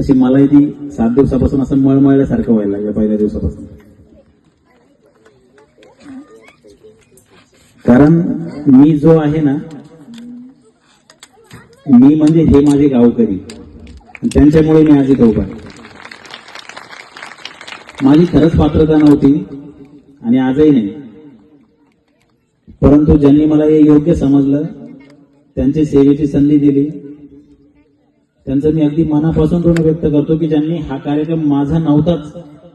तशी मलाही ती सात दिवसापासून असं मळमळल्यासारखं व्हायला लागलं पहिल्या दिवसापासून. कारण मी जो आहे ना मी म्हणजे हे माझे गावकरी. त्यांच्यामुळे मी आज इथं उभा माझी खरंच पात्रता नव्हती आणि आजही नाही. परंतु ज्यांनी मला हे योग्य समजलं त्यांची सेवेची संधी दिली त्यांचं मी अगदी मनापासून ऋण व्यक्त करतो की ज्यांनी हा कार्यक्रम माझा नव्हताच.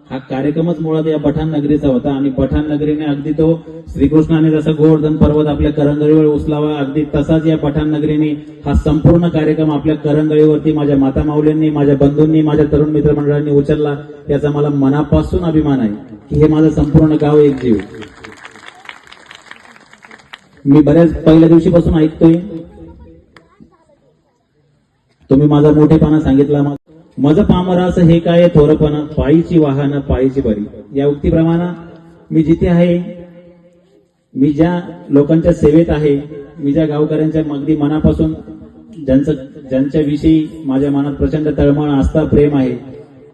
हा कार्यक्रमच मुळात या पठाण नगरीचा होता आणि पठाण नगरीने अगदी तो श्रीकृष्णाने जसा गोवर्धन पर्वत आपल्या करंगळीवर उचलावा अगदी तसाच या पठाण नगरीने हा संपूर्ण कार्यक्रम आपल्या करंगळीवरती माझ्या माता माऊलींनी माझ्या बंधूंनी माझ्या तरुण मित्रमंडळांनी उचलला याचा मला मनापासून अभिमान आहे की हे माझं संपूर्ण गाव एक जीव. मी बऱ्याच पहिल्या दिवशीपासून ऐकतोय. तुम्ही माझा मोठेपणा सांगितला मग पामरास हे काय थोरपणा. पायीची वाहन पायीची बरी. या उक्तीप्रमाणे मी जिथे आहे मी ज्या लोकांच्या सेवेत आहे मी ज्या गावकऱ्यांच्या अगदी मनापासून ज्यांचं ज्यांच्याविषयी माझ्या मनात प्रचंड तळमळ आस्था प्रेम आहे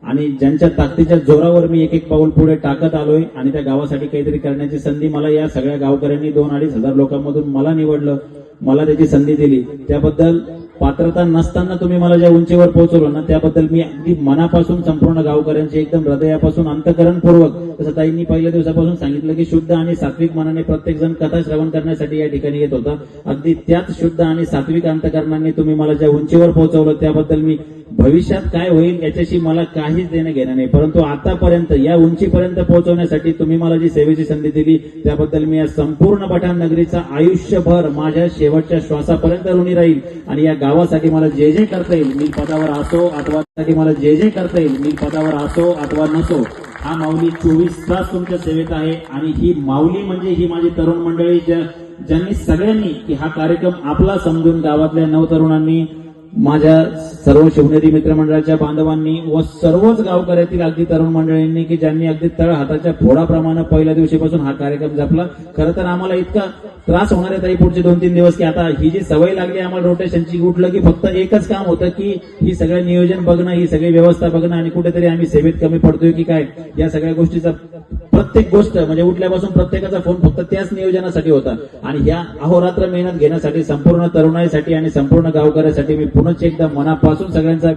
आणि ज्यांच्या ताकदीच्या जोरावर मी एक एक पाऊल पुढे टाकत आलोय आणि त्या गावासाठी काहीतरी करण्याची संधी मला या सगळ्या गावकऱ्यांनी दोन अडीच हजार लोकांमधून मला निवडलं मला त्याची संधी दिली. त्याबद्दल पात्रता नसताना तुम्ही मला ज्या उंचीवर पोहोचवलं ना त्याबद्दल मी अगदी मनापासून संपूर्ण गावकऱ्यांचे एकदम हृदयापासून अंतकरणपूर्वक जसं ताईंनी पहिल्या दिवसापासून सांगितलं की शुद्ध आणि सात्विक मनाने प्रत्येक जण कथा श्रवण करण्यासाठी या ठिकाणी येत होता. अगदी त्याच शुद्ध आणि सात्विक अंतकरणाने तुम्ही मला ज्या उंचीवर पोहोचवलं त्याबद्दल मी भविष्यात काय होईल याच्याशी मला काहीच देणं घेणं नाही. परंतु आतापर्यंत या उंचीपर्यंत पोहोचवण्यासाठी तुम्ही मला जी सेवेची संधी दिली त्याबद्दल मी या संपूर्ण पठाण नगरीचा आयुष्यभर माझ्या शेवटच्या श्वासापर्यंत ऋणी राहील. आणि या गावासाठी मला जे जे करता येईल मी पदावर असो अथवा साठी मला जे जे करता येईल मी पदावर असो अथवा नसो हा माऊली चोवीस तास तुमच्या सेवेत आहे. आणि ही माऊली म्हणजे ही माझी तरुण मंडळी ज्या ज्यांनी सगळ्यांनी की हा कार्यक्रम आपला समजून गावातल्या नवतरुणांनी माझ्या सर्व शिवनेरी मित्रमंडळाच्या बांधवांनी व सर्वच गावकऱ्यातील अगदी तरुण मंडळींनी की ज्यांनी अगदी तळ हाताच्या फोडाप्रमाणे पहिल्या दिवशीपासून हा कार्यक्रम जपला. खरं तर आम्हाला इतका त्रास होणार आहे ताई पुढचे दोन तीन दिवस की आता ही जी सवय लागली आम्हाला रोटेशनची उठलं की फक्त एकच काम होतं की ही सगळं नियोजन बघणं ही सगळी व्यवस्था बघणं आणि कुठेतरी आम्ही सेवेत कमी पडतोय की काय या सगळ्या गोष्टीचा प्रत्येक गोष्ट म्हणजे उठल्यापासून प्रत्येकाचा फोन फक्त त्याच नियोजनासाठी होता. आणि ह्या अहोरात्र मेहनत घेण्यासाठी संपूर्ण तरुणाईसाठी आणि संपूर्ण गावकऱ्यासाठी मी पुन्हा एकदा मनापासून सगळ्यांचा